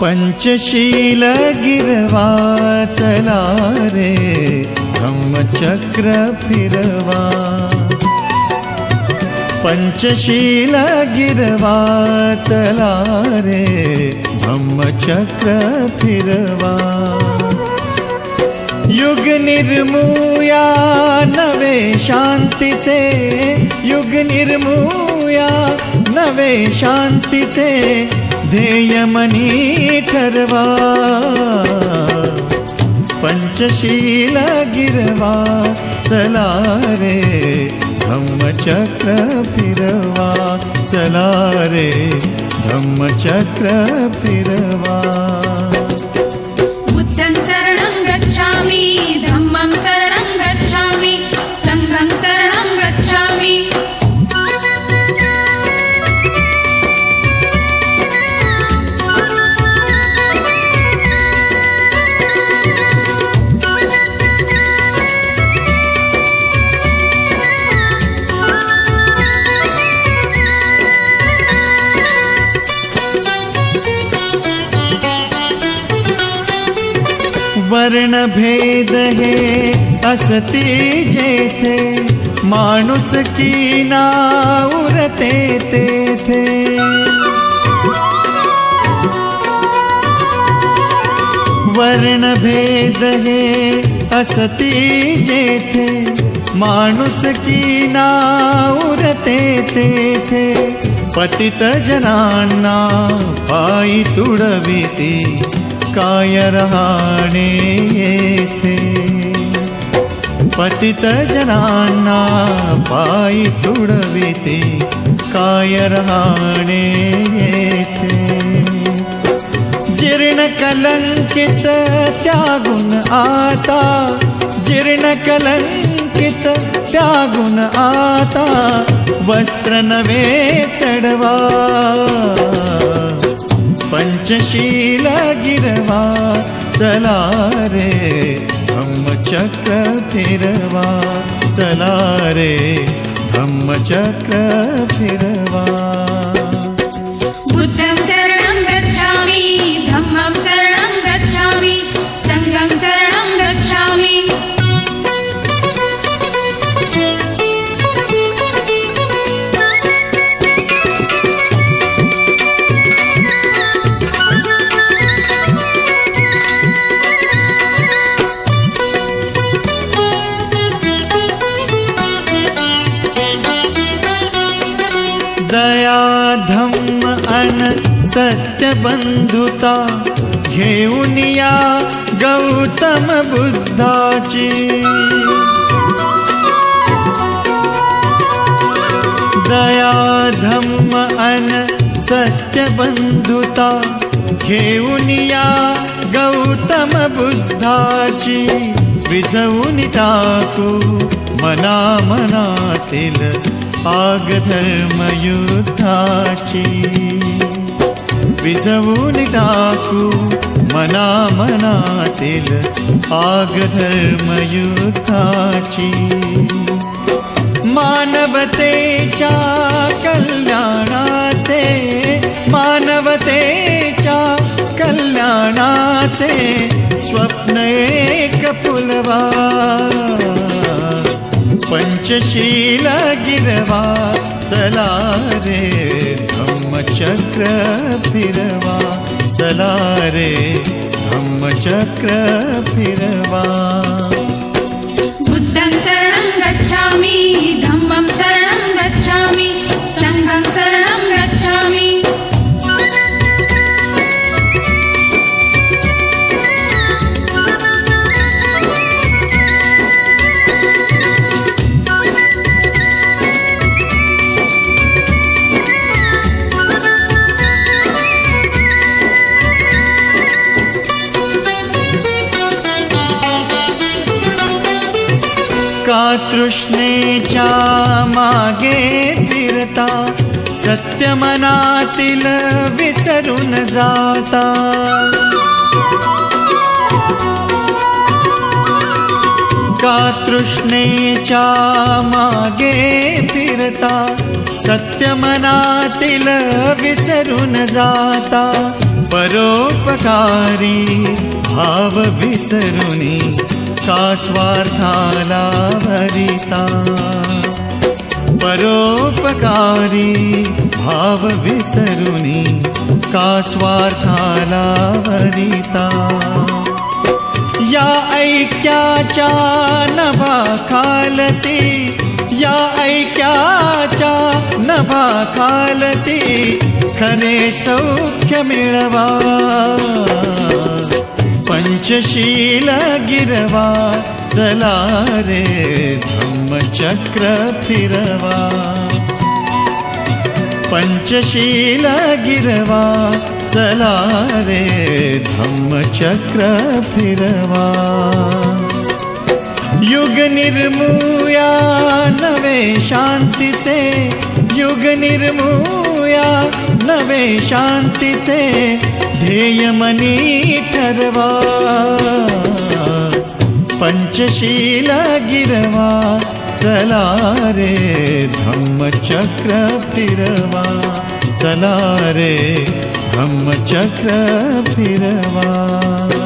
पंचशील गिरवा चला रे धम्मचक्र फिरवा. पंचशील गिरवा चला रे धम्मचक्र फिरवा. युग निर्मूया नवे शांतीचे. युग निर्मूया नवे शांतीचे. ध्येय मनी ठरवा पंचशील गिरवा चला रे धम्मचक्र फिरवा चला रे धम्मचक्र फिरवा कारण भेद है असते जेथे मानुष की ना उरते ते थे। वर्ण भेद है असते जेथे मानुष की ना उरते ते थे। पतित जनाना पाई तुड़विती काय हाणे येथे? पतित जनांना पायी तुडविते. काय रहाणे येथे? जीर्ण कलंकित त्यागुण आता. जीर्ण कलंकित त्यागुण आता. वस्त्र नवे चढवा. गिरवा रे धम्मचक्र फिरवा चला रे धम्मचक्र फिरवा सत्य बंधुता या गौतम बुद्धाची दया, धम्म, अन, सत्य बंधुता या गौतम बुद्धाची विझवून टाकू, मना मनातील आग धर्मयुद्धाची विझवून टाकू मना मनातील आग धर्मयुद्धाची मानवतेच्या कल्याणाचे मानवतेच्या कल्याणाचे स्वप्न एक फुलवा. पंचशील गिरवा चला रे धम्मचक्र फिरवा चला रे धम्मचक्र फिरवा बुद्धं शरणं गच्छामि धम्मं कृष्णेच्या मागे फिरता सत्य मनातील विसरून जाता. का तृष्णेच्या मागे फिरता सत्य मनातील विसरून जाता. परोपकारी भाव विसरुनी का स्वार्थाला भरिता परोपकारी भाव विसरुनी का स्वार्थाला भरिता या ऐक्याच्या नभा खालती, या ऐक्याच्या नभा खालती खरे सौख्य मिळवा। पंचशील गिरवा चला रे धम्मचक्र फिरवा. पंचशील गिरवा चला रे धम्मचक्र फिरवा. युग निर्मूया नवे शांतीचे. युग निर्मूया नवे शांतीचे. ध्येय मनी ठरवा पंचशील गिरवा। चला रे धम्मचक्र फिरवा। चला रे धम्मचक्र फिरवा।